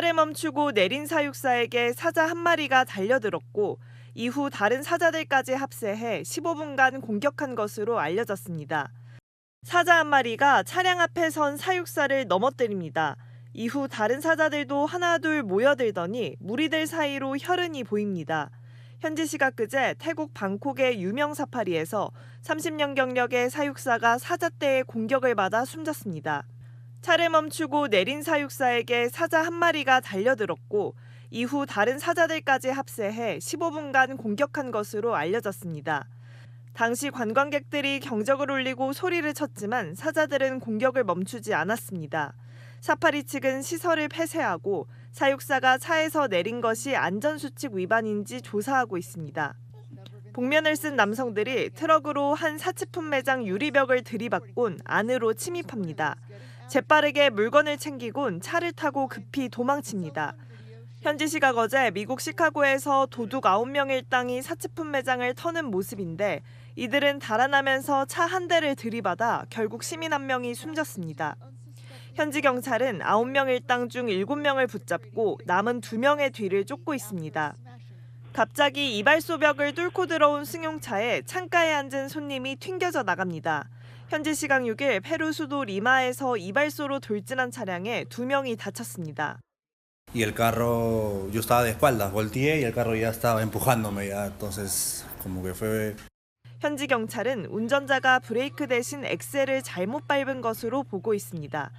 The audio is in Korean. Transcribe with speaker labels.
Speaker 1: 차를 멈추고 내린 사육사에게 사자 한 마리가 달려들었고 이후 다른 사자들까지 합세해 15분간 공격한 것으로 알려졌습니다. 사자 한 마리가 차량 앞에 선 사육사를 넘어뜨립니다. 이후 다른 사자들도 하나둘 모여들더니 무리들 사이로 혈흔이 보입니다. 현지 시각 그제 태국 방콕의 유명 사파리에서 30년 경력의 사육사가 사자떼의 공격을 받아 숨졌습니다. 차를 멈추고 내린 사육사에게 사자 한 마리가 달려들었고 이후 다른 사자들까지 합세해 15분간 공격한 것으로 알려졌습니다. 당시 관광객들이 경적을 울리고 소리를 쳤지만 사자들은 공격을 멈추지 않았습니다. 사파리 측은 시설을 폐쇄하고 사육사가 차에서 내린 것이 안전수칙 위반인지 조사하고 있습니다. 복면을 쓴 남성들이 트럭으로 한 사치품 매장 유리벽을 들이받곤 안으로 침입합니다. 재빠르게 물건을 챙기곤 차를 타고 급히 도망칩니다. 현지 시각 어제 미국 시카고에서 도둑 9명 일당이 사치품 매장을 터는 모습인데 이들은 달아나면서 차 한 대를 들이받아 결국 시민 한 명이 숨졌습니다. 현지 경찰은 9명 일당 중 7명을 붙잡고 남은 2명의 뒤를 쫓고 있습니다. 갑자기 이발소 벽을 뚫고 들어온 승용차에 창가에 앉은 손님이 튕겨져 나갑니다. 현지 시각 6일 페루 수도 리마에서 이발소로 돌진한 차량에 2명이 다쳤습니다.
Speaker 2: y el carro, yo estaba de espaldas, volteé y el carro ya estaba empujándome ya, entonces como que fue
Speaker 1: 현지 경찰은 운전자가 브레이크 대신 엑셀을 잘못 밟은 것으로 보고 있습니다.